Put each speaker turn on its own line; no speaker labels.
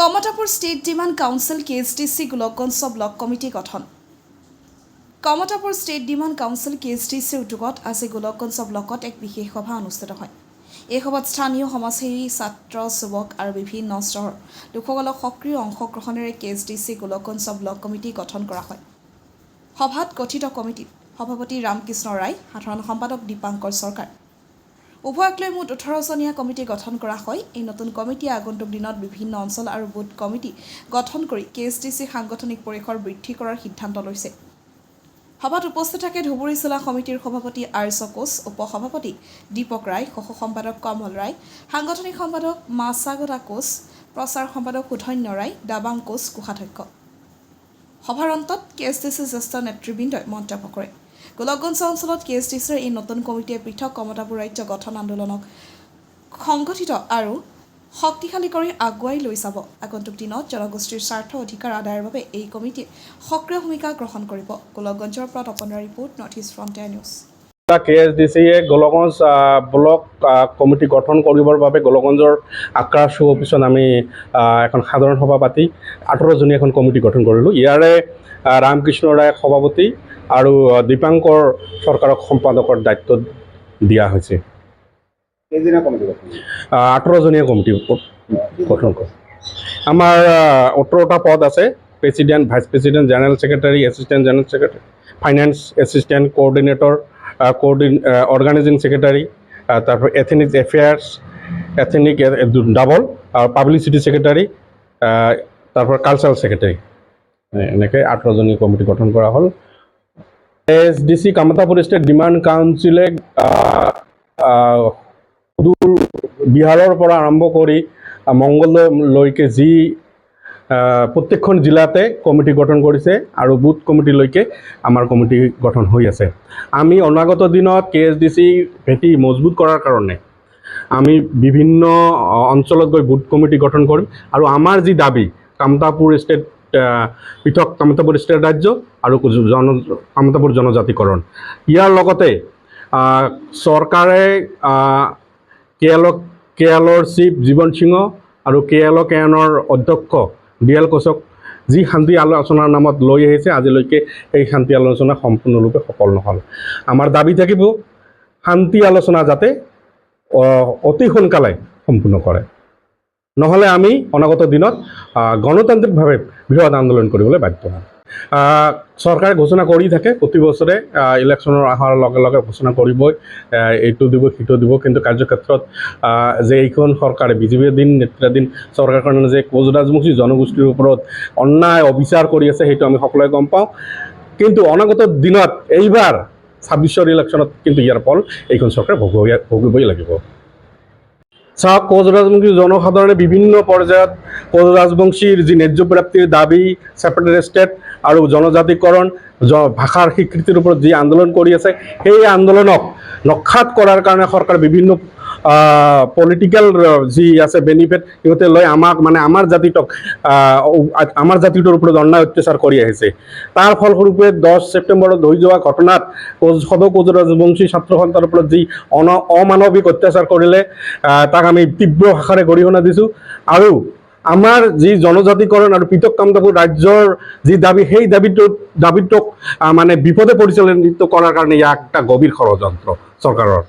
Kamatapur state demand council K S T C Golakganj block committee গঠন? Kamatapur state demand council K S T চিৰ উদ্যোগত আজি গোলকগঞ্জ ব্লকত এক বিশেষ সভা অনুষ্ঠিত হয়? এই সভাত স্থানীয় সমাজসেৱী ছাত্ৰ যুৱক আৰু বিভিন্ন স্তৰৰ লোকসকলক সক্ৰিয় অংশগ্ৰহণেৰে K S T C Golakganj block committee গঠন কৰা হয়। সভাত গঠিত কমিটিত সভাপতি ৰামকৃষ্ণ ৰায় সাধাৰণ সম্পাদক দীপাংকৰ চৰকাৰ উভয়ক লৈ মুঠ ওঠৰজনীয়া কমিটি গঠন কৰা হয়। এই নতুন কমিটিয়ে আগন্তুক দিনত বিভিন্ন অঞ্চল আৰু বুথ কমিটি গঠন কৰি কে এছ টি চি সাংগঠনিক পৰিসৰ বৃদ্ধি কৰাৰ সিদ্ধান্ত লৈছে। সভাত উপস্থিত থাকে ধুবুৰী জিলা সমিতিৰ সভাপতি আৰ্য কোচ উপ সভাপতি দীপক ৰায় সহ সম্পাদক কমল ৰায় সাংগঠনিক সম্পাদক মাছাগতা কোচ প্ৰচাৰ সম্পাদক সুধন্য ৰায় দাবাং কোচ কোষাধ্যক্ষ। সভাৰ অন্তত কে এছ টি চিৰ জ্যেষ্ঠ নেতৃবৃন্দই মন্তব্য কৰে। গোলকগঞ্জ অঞ্চলত কে এছ টি চিৰ এই নতুন কমিটিয়ে পৃথক কমতাপুৰ ৰাজ্য গঠন আন্দোলনক সংগঠিত আৰু শক্তিশালী কৰি আগুৱাই লৈ যাব। আগন্তুক দিনত জনগোষ্ঠীৰ স্বাৰ্থ অধিকাৰ আদায়ৰ বাবে এই কমিটিয়ে সক্ৰিয় ভূমিকা গ্ৰহণ কৰিব। গোলকগঞ্জৰ পৰা Tapan report North East Frontier news.
K S D চিয়ে গোলগঞ্জ ব্লক কমিটি গঠন কৰিবৰ বাবে গোলগঞ্জৰ আক্ৰা চু অফিচত আমি এখন সাধাৰণ সভা পাতি আঠৰজনীয়া এখন কমিটি গঠন কৰিলোঁ। ইয়াৰে ৰামকৃষ্ণ ৰায় সভাপতি আৰু দীপাংকৰ চৰকাৰক সম্পাদকৰ দায়িত্ব দিয়া হৈছে।
কেইদিনীয়া কমিটি গঠন
কৰে আমাৰ ওঠৰটা পদ আছে president vice president general secretary assistant general secretary finance assistant coordinator কোঅৰ্ডিন organising secretary তাৰপৰা এথেনিক এফেয়াৰ্ছ এথেনিক ডাবল আৰু পাব্লিচিটি ছেক্ৰেটাৰী তাৰপৰা কালচাৰেল ছেক্ৰেটাৰী। এনেকৈ আঠজনী কমিটি গঠন কৰা হ'ল। চি কামতাপুৰ ষ্টেট ডিমাণ্ড কাউন্সিলে সুদূৰ বিহাৰৰ পৰা আৰম্ভ কৰি আহ, মংগলদৈলৈকে যি প্ৰত্যেকখন জিলাতে কমিটি গঠন কৰিছে আৰু বুথ কমিটিলৈকে আমাৰ কমিটি গঠন হৈ আছে। আমি অনাগত দিনত কে এছ ডি চি ভেটি মজবুত কৰাৰ কাৰণে আমি বিভিন্ন অঞ্চলত গৈ বুথ কমিটি গঠন কৰিম আৰু আমাৰ যি দাবি কামতাপুৰ ষ্টেট পৃথক কামতাপুৰ ষ্টেট ৰাজ্য আৰু জন কামতাপুৰ জনজাতিকৰণ ইয়াৰ লগতে চৰকাৰে কে এলক কে এলৰ চিফ জীৱন সিংহ আৰু কে এল কে এনৰ অধ্যক্ষ ডি এল কোচক যি শান্তি আলোচনাৰ নামত লৈ আহিছে, আজিলৈকে এই শান্তি আলোচনা সম্পূৰ্ণৰূপে সফল নহ'ল। আমাৰ দাবি থাকিব, শান্তি আলোচনা যাতে অতি সোনকালে সম্পূৰ্ণ কৰে। নহ'লে আমি অনাগত দিনত গণতান্ত্ৰিকভাৱে বৃহৎ আন্দোলন কৰিবলৈ বাধ্য হ'ম। চৰকাৰে ঘোষণা কৰি থাকে, প্ৰতি বছৰে ইলেকশ্যনৰ অহাৰ লগে লগে ঘোষণা কৰিবই এইটো দিব, সিটো দিব, কিন্তু কাৰ্যক্ষেত্ৰত যে এইখন চৰকাৰে বিজেপিৰ দিন, নেতৃত্বাধীন চৰকাৰখনে যে কোচ ৰাজবংশী জনগোষ্ঠীৰ ওপৰত অন্যায় অবিচাৰ কৰি আছে, সেইটো আমি সকলোৱে গম পাওঁ। কিন্তু অনাগত দিনত এইবাৰ ছাব্বিছৰ ইলেকশ্যনত কিন্তু ইয়াৰ ফল এইখন চৰকাৰে ভোগিবই লাগিব। চাওক কোচ রাজবংশী জনসাধাৰণে বিভিন্ন পর্যায়ত কোচ রাজবংশীর যে ন্যায্য প্ৰাপ্তিৰ দাবি সেপারেট ষ্টেট আৰু জনজাতিকৰণ ভাষাৰ স্বীকৃতিৰ ওপৰত যি আন্দোলন কৰি আছে সেই আন্দোলনক নখাত কৰাৰ কাৰণে চৰকাৰে বিভিন্ন পলিটিকেল যি আছে বেনিফিট সিহঁতে লৈ আমাক মানে আমাৰ জাতিটোক আমাৰ জাতিটোৰ ওপৰত অন্যায় অত্যাচাৰ কৰি আহিছে। তাৰ ফলস্বৰূপে দহ ছেপ্টেম্বৰত হৈ যোৱা ঘটনাত সদৌ কোচ ৰাজবংশী ছাত্ৰ সন্থাৰ ওপৰত যি অন, অমানৱিক অত্যাচাৰ কৰিলে তাক আমি তীব্ৰ ভাষাৰে গৰিহণা দিছোঁ। আৰু আমাৰ যি জনজাতিকৰণ আৰু পৃথক কামতাপুৰ ৰাজ্যৰ যি দাবি, সেই দাবীটোত দাবীটোক মানে বিপদে পৰিচালিত কৰাৰ কাৰণে ইয়াক এটা গভীৰ ষড়যন্ত্ৰ চৰকাৰৰ।